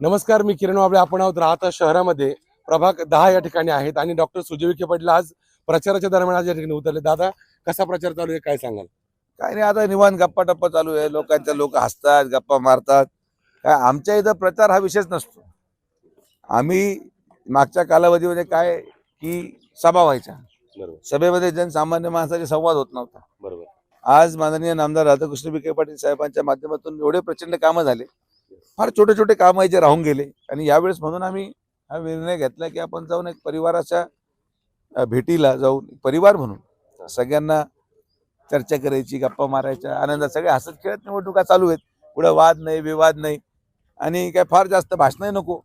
नमस्कार मी किरण वाबळे. आपण आहोत राहता शहरामध्ये. प्रभाग दहा या ठिकाणी आहेत आणि डॉक्टर सुजय विखे पाटील आज प्रचाराच्या दरम्यान आज या ठिकाणी उतरले. दादा कसा प्रचार चालू आहे? काय सांगाल? काय नाही आता निवांत गप्पा टप्पा चालू आहे. लोकांच्या लोक हसतात गप्पा मारतात. काय आमच्या इथं प्रचार हा विषयच नसतो. आम्ही मागच्या कालावधीमध्ये काय की सभा व्हायच्या. बरोबर. सभेमध्ये जनसामान्य माणसाचे संवाद होत नव्हता. बरोबर. आज माननीय नामदार राधाकृष्ण विखे पाटील साहेबांच्या माध्यमातून एवढे प्रचंड कामं झाले. फार छोटे छोटे कामं आहे जे राहून गेले. आणि यावेळेस म्हणून आम्ही हा निर्णय घेतला की आपण जाऊन एक परिवाराच्या भेटीला जाऊन परिवार म्हणून सगळ्यांना चर्चा करायची गप्पा मारायच्या आनंदात सगळे हसत खेळत निवडणुका चालू आहेत. पुढे वाद नाही विवाद नाही. आणि काय फार जास्त भाषणही नको.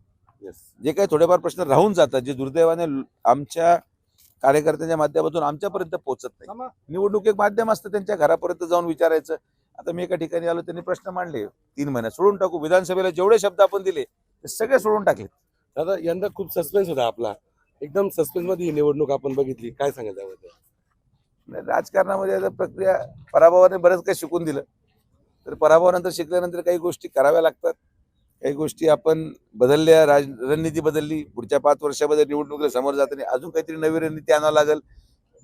जे काही थोडेफार प्रश्न राहून जातात जे दुर्दैवाने आमच्या कार्यकर्त्यांच्या माध्यमातून आमच्यापर्यंत पोहोचत नाही. निवडणूक एक माध्यम असतं त्यांच्या घरापर्यंत जाऊन विचारायचं. आता मी एका ठिकाणी आलो त्यांनी प्रश्न मांडले. तीन महिन्यात सोडून टाकू. विधानसभेला जेवढे शब्द आपण दिले ते सगळे सोडून टाकले. दादा यंदा खूप सस्पेन्स होता आपला. एकदम सस्पेन्समध्ये ही निवडणूक आपण बघितली. काय सांगाल त्याबद्दल? नाही, राजकारणामध्ये आता प्रक्रिया पराभवाने बरंच काही शिकून दिलं. तर पराभवानंतर शिकल्यानंतर काही गोष्टी कराव्या लागतात. काही गोष्टी आपण बदलल्या राज रणनीती बदलली. पुढच्या पाच वर्षामध्ये निवडणुकीला समोर जाताना अजून काहीतरी नवी रणनीती आणावं लागेल.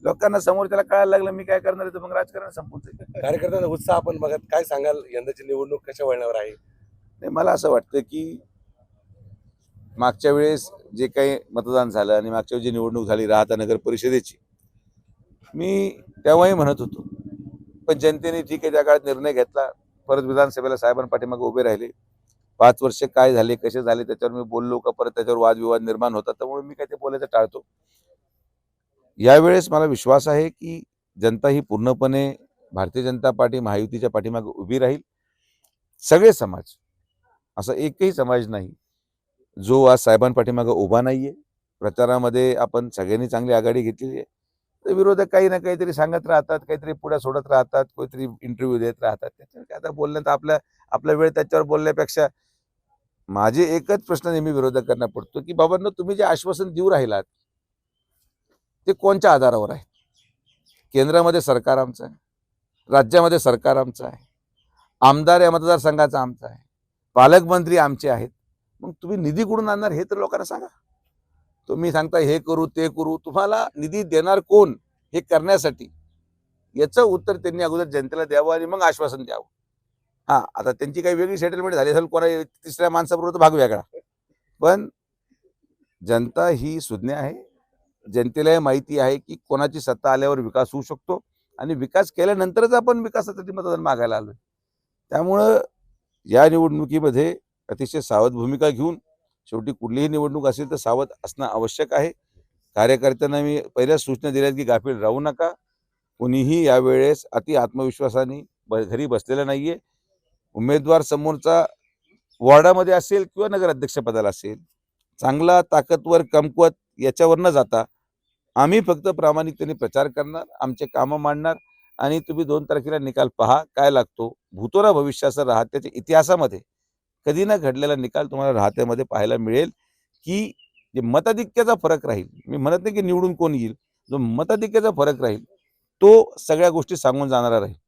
लोकांना समोर त्याला कळायला लागलं मी काय करणार आहे तर मग राजकारण संपून जाईल. कार्यकर्त्यांचा उत्साह आपण बघत काय सांगाल? यंदाची निवडणूक कशा वळणावर आहे? नाही मला असं वाटतं की मागच्या वेळेस जे काही मतदान झालं आणि मागच्या वेळेस जी निवडणूक झाली राहता नगर परिषदेची मी तेव्हाही म्हणत होतो. पण जनतेने ठीक आहे त्या काळात निर्णय घेतला परत विधानसभेला साहेबांना पाठीमागे उभे राहिले. पाच वर्ष काय झाले कसे झाले त्याच्यावर मी बोललो का परत त्याच्यावर वादविवाद निर्माण होतात त्यामुळे मी काय ते बोलायचं टाळतो. यावेळेस मला विश्वास आहे की जनता ही पूर्णपणे भारतीय जनता पार्टी महायुतीच्या पाठीमागे उभी राहील. सगळे समाज असा एकही समाज नाही जो आज साहेबांपाठीमागं उभा नाहीये. प्रचारामध्ये आपण सगळ्यांनी चांगली आघाडी घेतलेली आहे. तर विरोधक काही ना काहीतरी सांगत राहतात काहीतरी पुढे सोडत राहतात काहीतरी इंटरव्ह्यू देत राहतात. त्याच्यावर काय आता बोलण्यात आपल्या आपला वेळ त्याच्यावर बोलण्यापेक्षा माझे एकच प्रश्न नेहमी विरोधकांना पडतो की बाबांनो तुम्ही जे आश्वासन देऊ राहिलात ते कोणत्या आधारावर आहे? केंद्रामध्ये सरकार आमचं आहे. राज्यामध्ये सरकार आमचं आहे. आमदार या मतदारसंघाचा आमचा आहे. पालकमंत्री आमचे आहेत. मग तुम्ही निधी कुठून आणणार हे तर लोकांना सांगा. तुम्ही सांगता हे करू ते करू. तुम्हाला निधी देणार कोण हे करण्यासाठी? याचं उत्तर त्यांनी अगोदर जनतेला द्यावं आणि मग आश्वासन द्यावं. हा आता त्यांची काही वेगळी सेटलमेंट झाली असेल कोणा तिसऱ्या माणसाबरोबर तर भाग वेगळा. पण जनता ही सुज्ञ आहे. जनतेलाही माहिती आहे की कोणाची सत्ता आल्यावर विकास होऊ शकतो आणि विकास केल्यानंतरच आपण विकासासाठी मतदान मागायला आलो त्यामुळं या निवडणुकीमध्ये अतिशय सावध भूमिका घेऊन शेवटी कुठलीही निवडणूक असेल तर सावध असणं आवश्यक आहे. कार्यकर्त्यांना मी पहिल्याच सूचना दिल्यात की गाफील राहू नका. कुणीही यावेळेस अति आत्मविश्वासाने ब घरी बसलेला नाहीये. उमेदवार समोरचा वॉर्डामध्ये असेल किंवा नगराध्यक्षपदाला असेल चांगला ताकदवर कमकुवत याच्यावर न जाता आम्ही फक्त प्रामाणिकतेने प्रचार करणार आमचे कामं मांडणार आणि तुम्ही दोन तारखेला निकाल पहा काय लागतो. भूतोरा भविष्याचा राहत्याच्या इतिहासामध्ये कधी ना घडलेला निकाल तुम्हाला राहत्यामध्ये पाहायला मिळेल की जे मताधिक्याचा फरक राहील. मी म्हणत नाही की निवडून कोण येईल. जो मताधिक्याचा फरक राहील तो सगळ्या गोष्टी सांगून जाणारा राहील.